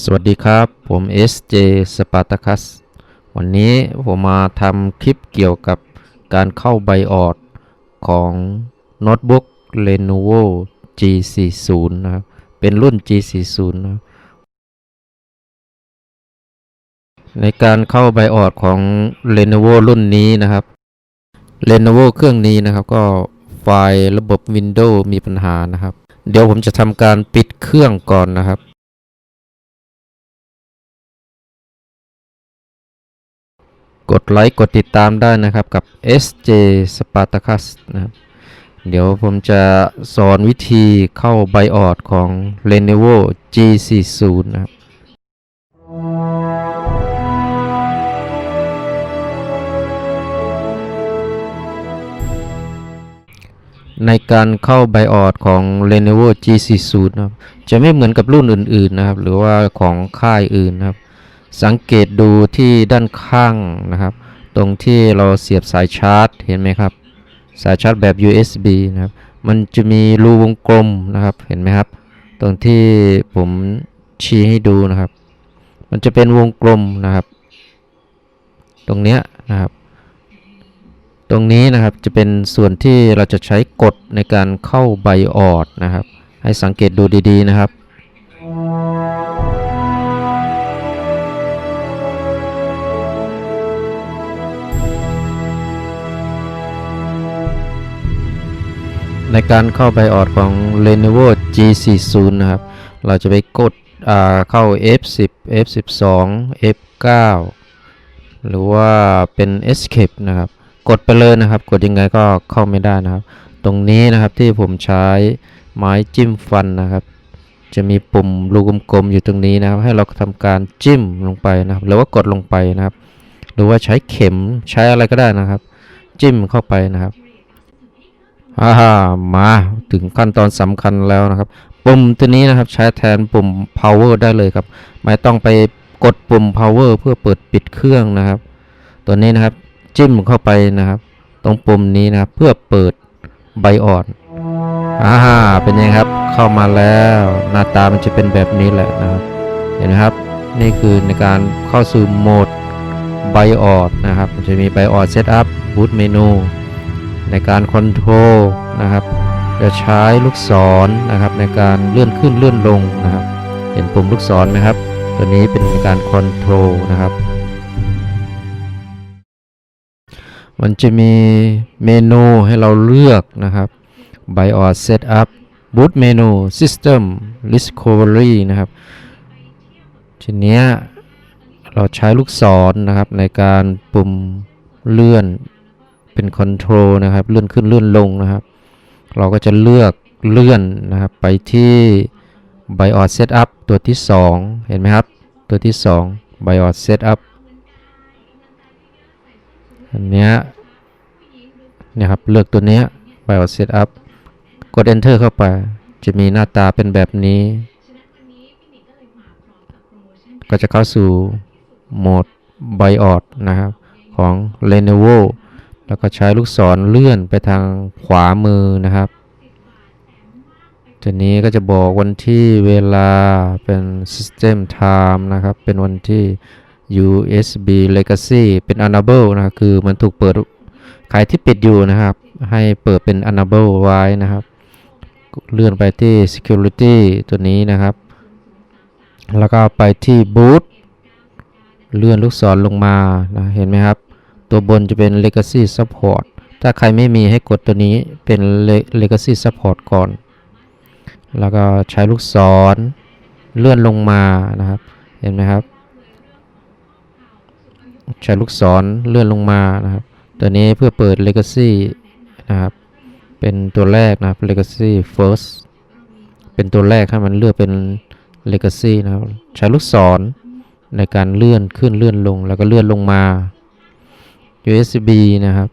สวัสดีครับ ผม SJ Spartacus วันนี้ผมมาทำคลิปเกี่ยวกับการเข้าไบออดของโน้ตบุ๊ก Lenovo G40 นะครับเป็นรุ่น G40 นะในการเข้าไบออดของ Lenovo รุ่นนี้นะครับ Lenovo เครื่องนี้นะครับ ก็ไฟล์ระบบ Windows มีปัญหานะครับ เดี๋ยวผมจะทำการปิดเครื่องก่อนนะครับ กดไลค์ กดติดตามได้นะครับกับ SJ Spartacus นะครับเดี๋ยวผมจะสอนวิธีเข้าไบออดของ Lenovo G40 นะครับในการเข้าไบออดของ Lenovo G40 นะครับจะไม่เหมือนกับรุ่นอื่นๆนะครับ หรือว่าของค่ายอื่นนะครับ สังเกตดูที่ด้านข้างนะครับ ตรงที่เราเสียบสายชาร์จเห็นไหมครับ สายชาร์จแบบ USB นะครับ มันจะมีรูวงกลมนะครับเห็นไหมครับ ตรงที่ผมชี้ให้ดูนะครับ มันจะเป็นวงกลมนะครับ ตรงเนี้ยนะครับ ตรงนี้นะครับจะเป็นส่วนที่เราจะใช้กดในการเข้าไบออดนะครับ ให้สังเกตดูดีๆนะครับ ในการเข้าไบออดของ Lenovo G40 นะครับ เราจะไปกดเข้า F10 F12 F9 หรือว่าเป็น Escape นะครับ กดไปเลยนะครับ กดยังไงก็เข้าไม่ได้นะครับ ตรงนี้นะครับที่ผมใช้ไม้จิ้มฟันนะครับ จะมีปุ่มลูกกลมๆอยู่ตรงนี้นะครับ ให้เราทำการจิ้มลงไปนะครับ หรือว่ากดลงไปนะครับ หรือว่าใช้เข็มใช้อะไรก็ได้นะครับ จิ้มเข้าไปนะครับ อ่ามาถึงขั้นตอนสำคัญแล้วนะครับ ปุ่มตัวนี้นะครับใช้แทนปุ่ม power ได้เลยครับ ไม่ต้องไปกดปุ่ม power เพื่อเปิดปิดเครื่องนะครับ ตัวนี้นะครับจิ้มเข้าไปนะครับ ตรงปุ่มนี้นะครับเพื่อเปิดไบออดอ่าเป็นยังไงครับเข้ามาแล้วหน้าตามันจะเป็นแบบนี้แหละนะครับเห็นไหมครับนี่คือในการเข้าสู่โหมดไบออดนะครับ จะมีไบออดเซตอัพบูตเมนู ในการคอนโทรลนะครับจะใช้ลูกศรนะครับในการเลื่อนขึ้นเลื่อนลงนะครับ เห็นปุ่มลูกศรไหมครับ ตัวนี้เป็นการคอนโทรลนะครับ มันจะมีเมนูให้เราเลือกนะครับ BIOS Setup Boot Menu System Discovery นะครับ ทีเนี้ยเราใช้ลูกศรนะครับในการปุ่มเลื่อน เป็นคอนโทรลนะครับ เลื่อนขึ้นเลื่อนลงนะครับ เราก็จะเลือกเลื่อนนะครับ ไปที่ BIOS Setup ตัวที่ 2 เห็นไหมครับ ตัวที่ 2 BIOS Setup อันเนี้ยเนี่ยครับ เลือกตัวเนี้ย BIOS Setup กด Enter เข้าไป จะมีหน้าตาเป็นแบบนี้ ก็จะเข้าสู่โหมด BIOS นะครับ ของ Lenovo แล้วก็ใช้ลูกศรเลื่อนไปทางขวามือนะครับตัวนี้ก็จะบอกวันที่เวลาเป็น System Time นะครับ เป็นวันที่ USB Legacy เป็น Enable นะค,คือมันถูกเปิดใครที่ปิดอยู่นะครับ ให้เปิดเป็น Enable ไว้นะครับ เลื่อนไปที่ Security ตัวนี้นะครับ แล้วก็ไปที่ Boot เลื่อนลูกศรลงมานะเห็นไหมครับ ตัวบนจะเป็น Legacy Support ถ้าใครไม่มีให้กดตัวนี้เป็น legacy Support ก่อน แล้วก็ใช้ลูกศรเลื่อนลงมานะครับ เห็นไหมครับ ใช้ลูกศรเลื่อนลงมานะครับ ตัวนี้เพื่อเปิด Legacy นะครับ เป็นตัวแรกนะครับ Legacy First เป็นตัวแรกให้มันเลือกเป็น Legacy นะครับ ใช้ลูกศรในการเลื่อนขึ้นเลื่อนลงแล้วก็เลื่อนลงมา USB นะครับ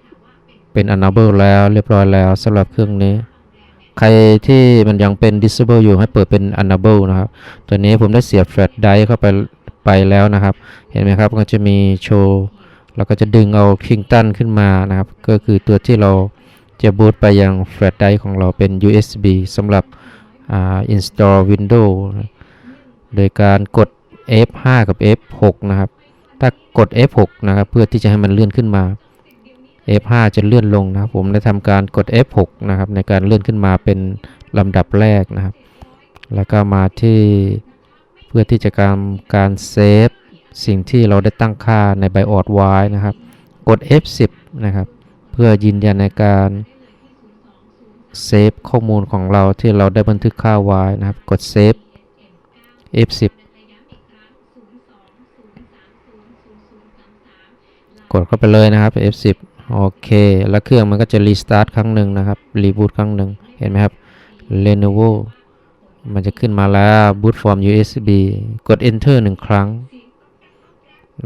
เป็น Enable แล้วเรียบร้อยแล้วสำหรับเครื่องนี้ ใครที่มันยังเป็น disable อยู่ให้เปิดเป็น enable นะครับ ตัวนี้ผมได้เสียบ flash drive เข้าไปไปแล้วนะครับ เห็นไหมครับก็จะมีโชว์แล้วก็จะดึงเอา Kingston ขึ้นมานะครับ ก็คือตัวที่เราจะบูตไปยัง flash drive ของเราเป็น USB สำหรับอ่า install Windows โดยการกด F5 กับ F6 นะครับ ถ้ากด F6 นะครับเพื่อที่จะให้มันเลื่อนขึ้นมา F5 จะเลื่อนลงนะครับผมได้ทำการกด F6 นะครับในการเลื่อนขึ้นมาเป็นลำดับแรกนะครับ แล้วก็มาที่เพื่อที่จะการการเซฟสิ่งที่เราได้ตั้งค่าในไบออดไว้นะครับ กด F10 นะครับ เพื่อยืนยันในการเซฟข้อมูลของเราที่เราได้บันทึกค่าไว้นะครับ กดเซฟ F10 กดเข้าไปเลยนะครับ F10 โอเค แล้วเครื่องมันก็จะรีสตาร์ทครั้งหนึ่งนะครับ รีบูตครั้งหนึ่ง เห็นไหมครับ Lenovo มันจะขึ้นมาแล้ว boot from USB กด enter หนึ่งครั้ง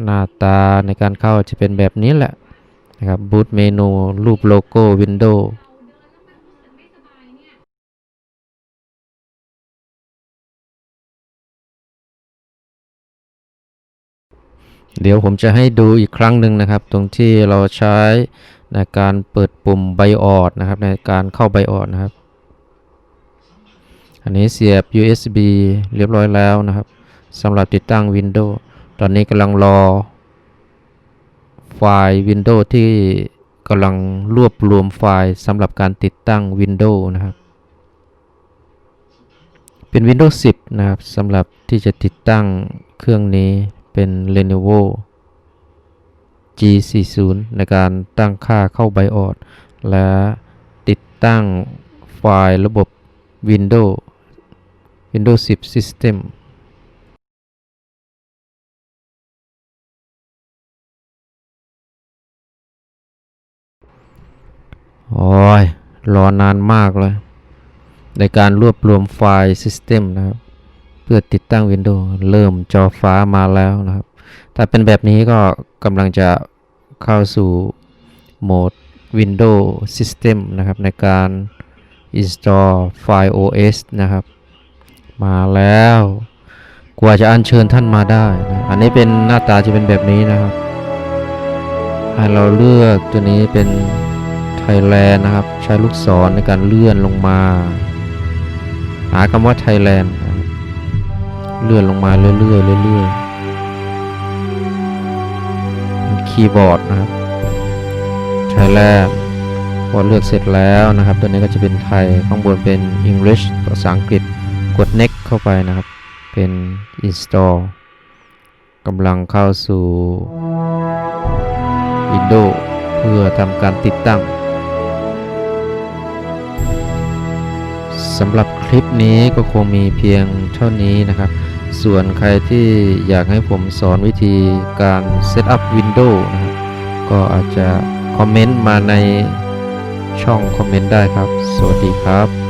หน้าตาในการเข้าจะเป็นแบบนี้แหละนะครับ boot เมนูรูปโลโก้ Windows เดี๋ยวผมจะให้ดูอีกครั้งหนึ่งนะครับ ตรงที่เราใช้ในการเปิดปุ่ม BIOS นะครับ ในการเข้า BIOS นะครับ อันนี้เสียบ USB เรียบร้อยแล้วนะครับสำหรับติดตั้ง Windows ตอนนี้กำลังรอ ไฟล์ Windows ที่กำลังรวบรวมไฟล์สำหรับการติดตั้ง Windows นะครับ เป็น Windows 10 นะครับสำหรับที่จะติดตั้งเครื่องนี้ เป็น Lenovo G40 ในการตั้งค่าเข้า BIOS และติดตั้งไฟล์ระบบ Windows Windows 10 System โอ้ยรอนานมากเลย ในการรวบรวมไฟล์ System นะครับ เพื่อติดตั้ง Windows เริ่มจอฟ้ามาแล้วนะครับ ถ้าเป็นแบบนี้ก็กำลังจะเข้าสู่โหมด Windows System นะครับ ในการ install ไฟล์ OS นะครับ มาแล้ว กว่าจะอัญเชิญท่านมาได้นะอันนี้เป็นหน้าตาจะเป็นแบบนี้นะครับให้เราเลือกตัวนี้เป็น Thailand นะครับ ใช้ลูกศรในการเลื่อนลงมา หาคำว่า Thailand นะครับ เลื่อนลงมาเรื่อยๆเรื่อยๆคีย์บอร์ดนะครับ Thailand พอเลือกเสร็จแล้วนะครับ ตัวนี้ก็จะเป็นไทยข้างบนเป็น English ภาษาอังกฤษกด next เข้าไปนะครับ เป็น install กำลังเข้าสู่ Windows เพื่อทำการติดตั้งสำหรับคลิปนี้ก็คงมีเพียงเท่านี้นะครับ ส่วนใครที่อยากให้ผมสอนวิธีการเซตอัพ Windows นะครับก็อาจจะคอมเมนต์มาในช่องคอมเมนต์ได้ครับ สวัสดีครับ